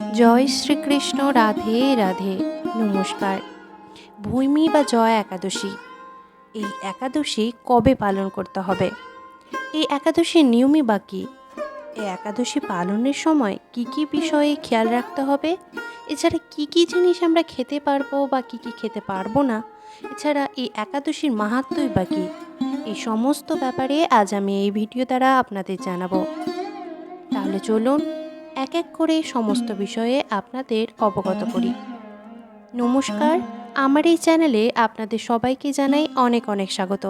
জয় শ্রীকৃষ্ণ, রাধে রাধে। নমস্কার। ভূমি বা জয় একাদশী। এই একাদশী কবে পালন করতে হবে? এই একাদশীর নিয়মই বা কী? এই একাদশী পালনের সময় কি কি বিষয়ে খেয়াল রাখতে হবে? এছাড়া কি কি জিনিস আমরা খেতে পারব বা কি কি খেতে পারব না? এছাড়া এই একাদশীর মাহাত্মই বা কী? এই সমস্ত ব্যাপারে আজ আমি এই ভিডিও দ্বারা আপনাদের জানাব। তাহলে চলুন এক এক করে সমস্ত বিষয়ে আপনাদের অবগত করি। নমস্কার, আমার এই চ্যানেলে আপনাদের সবাইকে জানাই অনেক অনেক স্বাগত।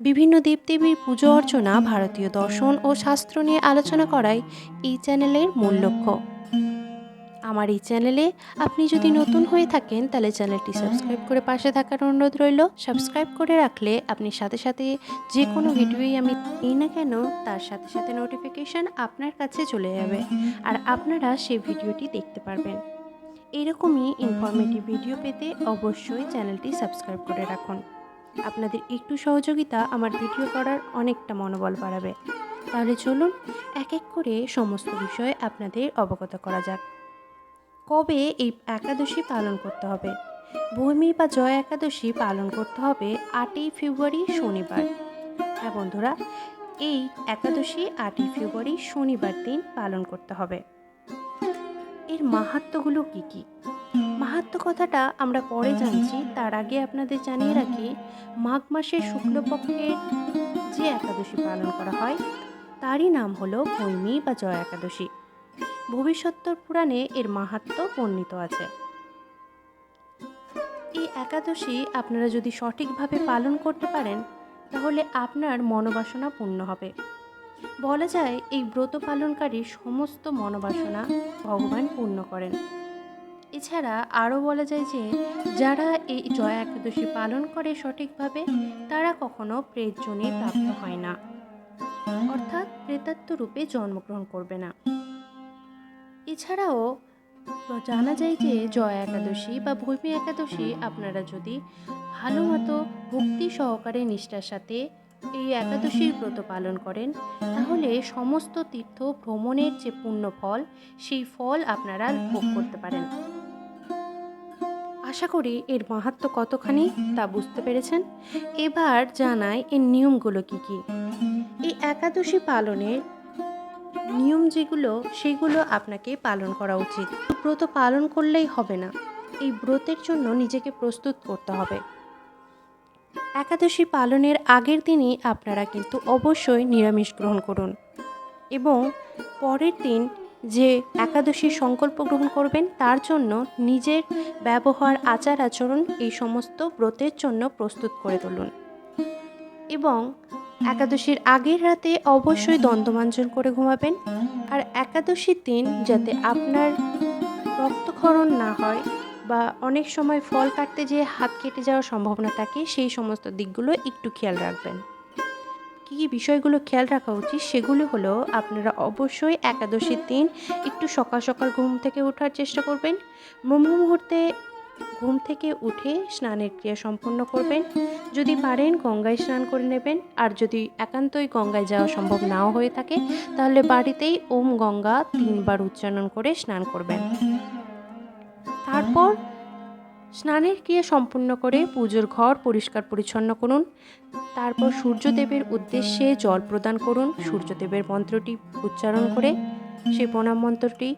বিভিন্ন দেবদেবীর পুজো অর্চনা, ভারতীয় দর্শন ও শাস্ত্র নিয়ে আলোচনা করাই এই চ্যানেলের মূল লক্ষ্য। আমার এই চ্যানেলে আপনি যদি নতুন হয়ে থাকেন, তাহলে চ্যানেলটি সাবস্ক্রাইব করে পাশে থাকার অনুরোধ রইল। সাবস্ক্রাইব করে রাখলে আপনি সাথে সাথে যে কোনো ভিডিওই আমি দিই না কেন, তার সাথে সাথে নোটিফিকেশান আপনার কাছে চলে যাবে আর আপনারা সেই ভিডিওটি দেখতে পারবেন। এরকমই ইনফরমেটিভ ভিডিও পেতে অবশ্যই চ্যানেলটি সাবস্ক্রাইব করে রাখুন। আপনাদের একটু সহযোগিতা আমার ভিডিও করার অনেকটা মনোবল বাড়াবে। তাহলে চলুন এক এক করে সমস্ত বিষয়ে আপনাদের অবগত করা যাক। কবে এই একাদশী পালন করতে হবে? ভূমি বা জয় একাদশী পালন করতে হবে আটই ফেব্রুয়ারি শনিবার। হ্যাঁ বন্ধুরা, এই একাদশী আটই ফেব্রুয়ারি শনিবার দিন পালন করতে হবে। এর মাহাত্মগুলো কি কি? মাহাত্ম কথাটা আমরা পরে জানছি, তার আগে আপনাদের জানিয়ে রাখি, মাঘ মাসের শুক্লপক্ষের যে একাদশী পালন করা হয়, তারই নাম হলো ভৈমী বা জয় একাদশী। ভবিষ্যত্তর পুরাণে এর মাহাত্ম বর্ণিত আছে। এই একাদশী আপনারা যদি সঠিকভাবে পালন করতে পারেন, তাহলে আপনার মনোবাসনা পূর্ণ হবে। বলা যায়, এই ব্রত পালনকারী সমস্ত মনোবাসনা ভগবান পূর্ণ করেন। এছাড়া আরও বলা যায় যে, যারা এই জয়া একাদশী পালন করে সঠিকভাবে, তারা কখনো প্রেতজনে প্রাপ্ত হয় না। অর্থাৎ প্রেতাত্ম রূপে জন্মগ্রহণ করবে না। এছাড়াও, জানা যায় যে জয়া একাদশী বা ভূমি একাদশী আপনারা যদি ভালো মতো ভক্তি সহকারে নিষ্ঠার সাথে এই একাদশীর ব্রত পালন করেন, তাহলে সমস্ত তীর্থ ভ্রমণের যে পুণ্য ফল, সেই ফল আপনারা ভোগ করতে পারেন। আশা করি এর মাহাত্ম কতখানি তা বুঝতে পেরেছেন? এবার জানাই এর নিয়মগুলো কি কি? এই একাদশী পালনের নিয়ম যেগুলো সেগুলো আপনাকে পালন করা উচিত। ব্রত পালন করলেই হবে না। এই ব্রতের জন্য নিজেকে প্রস্তুত করতে হবে। একাদশী পালনের আগের দিনই আপনারা কিন্তু অবশ্যই নিরামিষ গ্রহণ করুন। এবং পরের দিন যে একাদশীর সংকল্প গ্রহণ করবেন, তার জন্য নিজের ব্যবহার আচার আচরণ এই সমস্ত ব্রতের জন্য প্রস্তুত করে তুলুন। এবং একাদশীর আগের রাতে অবশ্যই দন্তমাঞ্জন করে ঘুমাবেন। আর একাদশীর দিন যাতে আপনার রক্তক্ষরণ না হয় বা অনেক সময় ফল কাটতে যেয়ে হাত কেটে যাওয়ার সম্ভাবনা থাকে, সেই সমস্ত দিকগুলো একটু খেয়াল রাখবেন। কী কী বিষয়গুলো খেয়াল রাখা উচিত সেগুলো হলো আপনারা অবশ্যই একাদশীর দিন একটু সকাল সকাল ঘুম থেকে ওঠার চেষ্টা করবেন। ব্রহ্ম মুহূর্তে ঘুম থেকে উঠে স্নানের ক্রিয়া সম্পন্ন করবেন। যদি পারেন গঙ্গায় স্নান করে নেবেন। আর যদি একান্তই গঙ্গায় যাওয়া সম্ভব নাও হয়ে থাকে, তাহলে বাড়িতেই ওম গঙ্গা তিনবার উচ্চারণ করে স্নান করবেন। তারপর স্নানের ক্রিয়া সম্পূর্ণ করে পুজোর ঘর পরিষ্কার পরিচ্ছন্ন করুন। তারপর সূর্যদেবের উদ্দেশ্যে জল প্রদান করুন। সূর্যদেবের মন্ত্রটি উচ্চারণ করে সেই প্রণাম মন্ত্রটি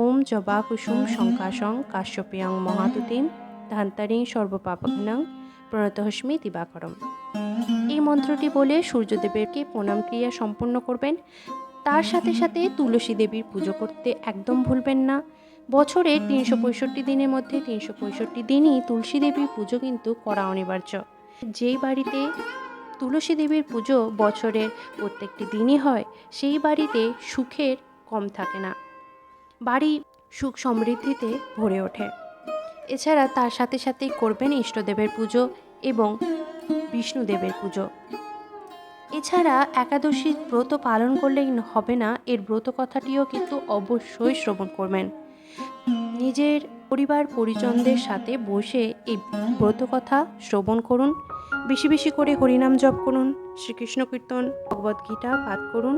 ওম জবা কুসুম শঙ্কাশং কাশ্যপিয়াং মহাতুতিম ধান্তারিং সর্বপাপঘ্নং প্রণতহস্মি দিবাকরম। এই মন্ত্রটি বলে সূর্যদেবেরকে প্রণাম ক্রিয়া সম্পন্ন করবেন। তার সাথে সাথে তুলসী দেবীর পুজো করতে একদম ভুলবেন না। বছরে তিনশো পঁয়ষট্টি দিনের মধ্যে তিনশো পঁয়ষট্টি দিনই তুলসী দেবীর পুজো কিন্তু করা অনিবার্য। যেই বাড়িতে তুলসী দেবীর পুজো বছরের প্রত্যেকটি দিনই হয়, সেই বাড়িতে সুখের কম থাকে না। বাড়ি সুখ সমৃদ্ধিতে ভরে ওঠে। এছাড়া তার সাথে সাথেই করবেন ইষ্টদেবের পুজো এবং বিষ্ণুদেবের পুজো। এছাড়া একাদশীর ব্রত পালন করলেই হবে না, এর ব্রত কথাটিও কিন্তু অবশ্যই শ্রবণ করবেন। নিজের পরিবার পরিজনদের সাথে বসে এই ব্রত কথা শ্রবণ করুন, বেশি বেশি করে হরিনাম জপ করুন, শ্রীকৃষ্ণ কীর্তন, ভগবদ্গীতা পাঠ করুন।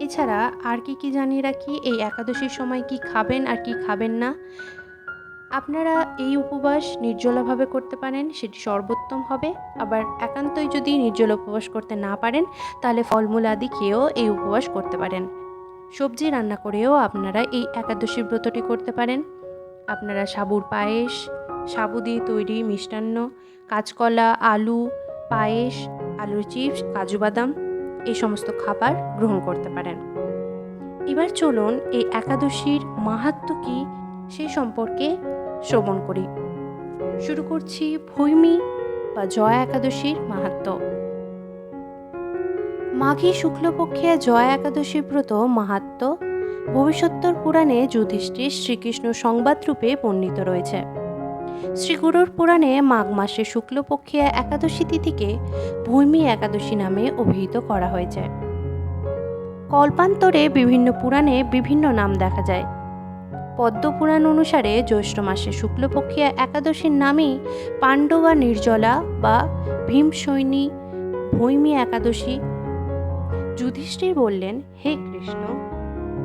এছাড়া আর কি কি জানিয়ে রাখি? এই একাদশীর সময় কি খাবেন আর কি খাবেন না? আপনারা এই উপবাস নির্জলাভাবে করতে পারেন, সেটি সর্বোত্তম হবে। আবার একান্তই যদি নির্জল উপবাস করতে না পারেন, তাহলে ফলমূল আদি খেয়েও এই উপবাস করতে পারেন। সবজি রান্না করেও আপনারা এই একাদশীর ব্রতটি করতে পারেন। আপনারা সাবুর পায়েস, সাবু দিয়ে তৈরি মিষ্টান্ন, কাঁচকলা, আলু, পায়েস, আলুর চিপস, কাজু বাদাম এই সমস্ত খাবার গ্রহণ করতে পারেন। এবার চলুন এই একাদশীর মাহাত্ম কী সেই সম্পর্কে শ্রবণ করি। শুরু করছি ভৈমী বা জয়া একাদশীর মাহাত্ম মাঘী শুক্লপক্ষে জয়া একাদশী ব্রত মাহাত্ম ভবিষ্যত্তর পুরাণে যুধিষ্ঠির শ্রীকৃষ্ণ সংবাদরূপে বর্ণিত রয়েছে। শ্রীগুরুর পুরাণে মাঘ মাসে শুক্লপক্ষিয়া একাদশী তিথিকে ভূমি একাদশী নামে অভিহিত করা হয়েছে। কল্পান্তরে বিভিন্ন পুরাণে বিভিন্ন নাম দেখা যায়। পদ্মপুরাণ অনুসারে জ্যৈষ্ঠ মাসে শুক্লপক্ষিয়া একাদশীর নামেই পাণ্ডবা নির্জলা বা ভীমসৈনী ভৈমী একাদশী যুধিষ্ঠির বললেন, হে কৃষ্ণ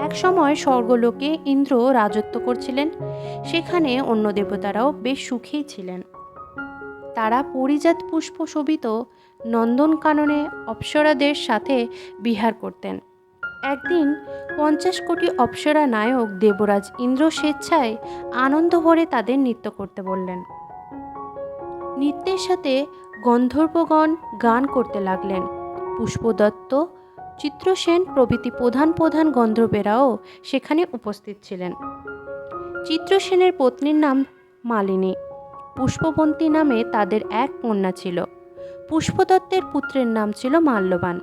এক সময় স্বর্গলোকে ইন্দ্র রাজত্ব করছিলেন। সেখানে অন্য দেবতারাও বেশ সুখেই ছিলেন। তারা পরিজাত পুষ্প শোভিত নন্দনকাননে অপ্সরাদের সাথে বিহার করতেন। একদিন পঞ্চাশ কোটি অপ্সরা নায়ক দেবরাজ ইন্দ্র স্বেচ্ছায় আনন্দ ভরে তাদের নৃত্য করতে বললেন। নৃত্যের সাথে গন্ধর্বগণ গান করতে লাগলেন। পুষ্পদত্ত চিত্রসেন প্রভৃতি প্রধান প্রধান গন্ধর্বেরাও সেখানে উপস্থিত ছিলেন। চিত্রসেনের পত্নীর নাম মালিনী। পুষ্পবন্তী নামে তাদের এক কন্যা ছিল। পুষ্পদত্তের পুত্রের নাম ছিল মাল্যবান।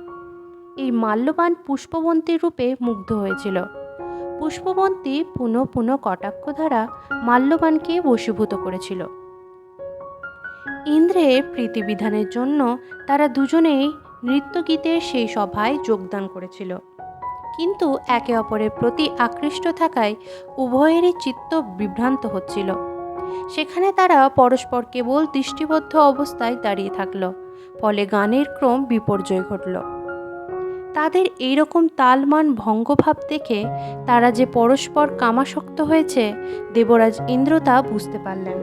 এই মাল্যবান পুষ্পবন্তীর রূপে মুগ্ধ হয়েছিল। পুষ্পবন্তী পুনঃ পুনঃ কটাক্ষ দ্বারা মাল্যবানকে বশীভূত করেছিল। ইন্দ্রের প্রীতিবিধানের জন্য তারা দুজনেই নৃত্যগীতের সেই সভায় যোগদান করেছিল। কিন্তু একে অপরের প্রতি আকৃষ্ট থাকায় উভয়েরই চিত্ত বিভ্রান্ত হচ্ছিল। সেখানে তারা পরস্পর কেবল দৃষ্টিবদ্ধ অবস্থায় দাঁড়িয়ে থাকল, ফলে গানের ক্রম বিপর্যয় ঘটল। তাদের এইরকম তালমান ভঙ্গভাব দেখে তারা যে পরস্পর কামাসক্ত হয়েছে, দেবরাজ ইন্দ্র তা বুঝতে পারলেন।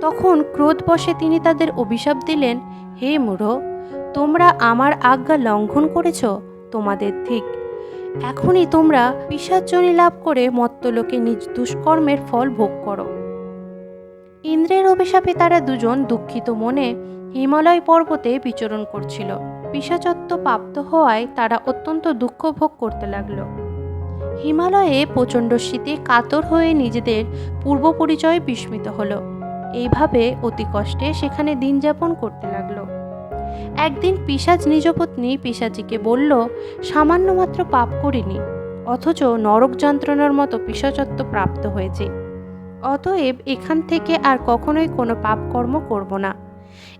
তখন ক্রোধবশে তিনি তাদের অভিশাপ দিলেন, হে মূঢ় তোমরা আমার আজ্ঞা লঙ্ঘন করেছ? তোমাদের ঠিক। এখনই তোমরা পিসাচনী লাভ করে মত্তলোকে নিজ দুষ্কর্মের ফল ভোগ করো। ইন্দ্রের অভিশাপে তারা দুজন দুঃখিত মনে হিমালয় পর্বতে বিচরণ করছিল। পিসাচত্ব প্রাপ্ত হওয়ায় তারা অত্যন্ত দুঃখ ভোগ করতে লাগল। হিমালয়ে প্রচণ্ড শীতে কাতর হয়ে নিজেদের পূর্ব পরিচয় বিস্মিত হলো। এইভাবে অতি কষ্টে সেখানে দিন যাপন করতে লাগল। একদিন পিসাজ নিজ পত্নী পিসাচিকে বলল, সামান্য মাত্র পাপ করিনি, অথচ নরক যন্ত্রণার মতো পিসাচত্ব প্রাপ্ত হয়েছে। অতএব এখান থেকে আর কখনোই কোনো পাপকর্ম করব না।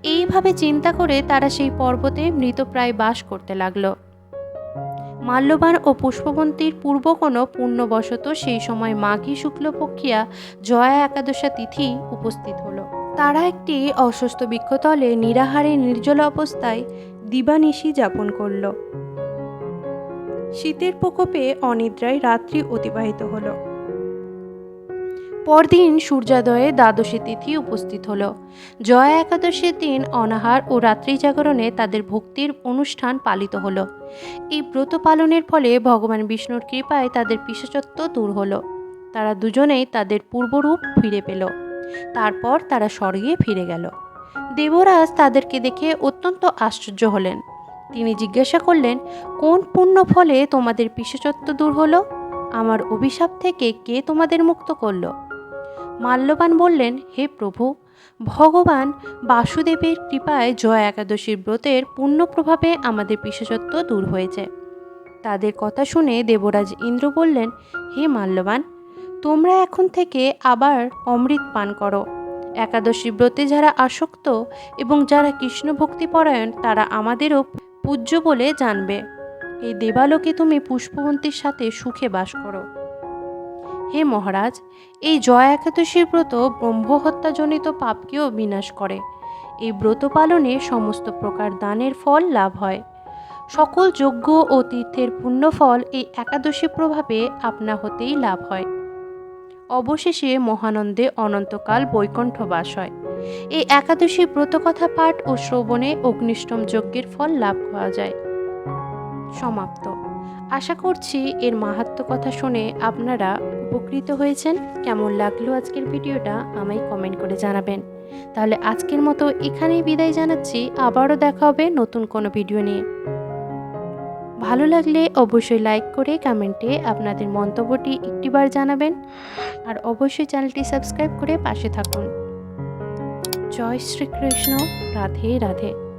এইভাবে চিন্তা করে তারা সেই পর্বতে মৃতপ্রায় বাস করতে লাগল। মাল্যবান ও পুষ্পবন্তীর পূর্ব কোনো পুণ্যবশত সেই সময় মাঘী শুক্লপক্ষিয়া জয়া একাদশা তিথি উপস্থিত হলো। তারা একটি অসুস্থ বৃক্ষতলে নিরাহারে নির্জল অবস্থায় দিবানিশি যাপন করল। শীতের প্রকোপে অনিদ্রায় রাত্রি অতিবাহিত হল। পরদিন সূর্যোদয়ে দ্বাদশী তিথি উপস্থিত হল। জয়া একাদশীর দিন অনাহার ও রাত্রি জাগরণে তাদের ভক্তির অনুষ্ঠান পালিত হল। এই ব্রত পালনের ফলে ভগবান বিষ্ণুর কৃপায় তাদের পিসাচত্ব দূর হলো। তারা দুজনেই তাদের পূর্বরূপ ফিরে পেল। তারপর তারা স্বর্গে ফিরে গেল। দেবরাজ তাদেরকে দেখে অত্যন্ত আশ্চর্য হলেন। তিনি জিজ্ঞাসা করলেন, কোন পুণ্য ফলে তোমাদের পিসাচত্ব দূর হলো? আমার অভিশাপ থেকে কে তোমাদের মুক্ত করল? মাল্যবান বললেন, হে প্রভু, ভগবান বাসুদেবের কৃপায় জয় একাদশীর ব্রতের পূর্ণ প্রভাবে আমাদের বিশেষত্ব দূর হয়েছে। তাদের কথা শুনে দেবরাজ ইন্দ্র বললেন, হে মাল্যবান তোমরা এখন থেকে আবার অমৃত পান করো। একাদশী ব্রতে যারা আসক্ত এবং যারা কৃষ্ণ ভক্তিপরায়ণ, তারা আমাদেরও পূজ্য বলে জানবে। এই দেবালোকে তুমি পুষ্পবন্তীর সাথে সুখে বাস করো। হে মহারাজ, এই জয় একাদশীর ব্রত ব্রহ্মহত্যাজনিত পাপকেও বিনাশ করে। এই ব্রত পালনে সমস্ত প্রকার দানের ফল লাভ হয়। সকল যজ্ঞ ও তীর্থের পুণ্যফল এই একাদশী প্রভাবে আপনা হতেই লাভ হয়। অবশেষে মহানন্দে অনন্তকাল বৈকুণ্ঠ বাস হয়। এই একাদশী ব্রতকথা পাঠ ও শ্রবণে অগ্নিষ্টম যজ্ঞের ফল লাভ করা যায়। সমাপ্ত। আশা করছি এর মাহাত্ম কথা শুনে আপনারা উপকৃত হয়েছেন। কেমন লাগল আজকের ভিডিওটা আমায় কমেন্ট করে জানাবেন। তাহলে আজকের মতো এখানেই বিদায় জানাচ্ছি। আবারও দেখা হবে নতুন কোনো ভিডিও নিয়ে। ভালো লাগলে অবশ্যই লাইক করে কমেন্টে আপনাদের মন্তব্যটি একটিবার জানাবেন। আর অবশ্যই চ্যানেলটি সাবস্ক্রাইব করে পাশে থাকুন। জয় শ্রীকৃষ্ণ। রাধে রাধে।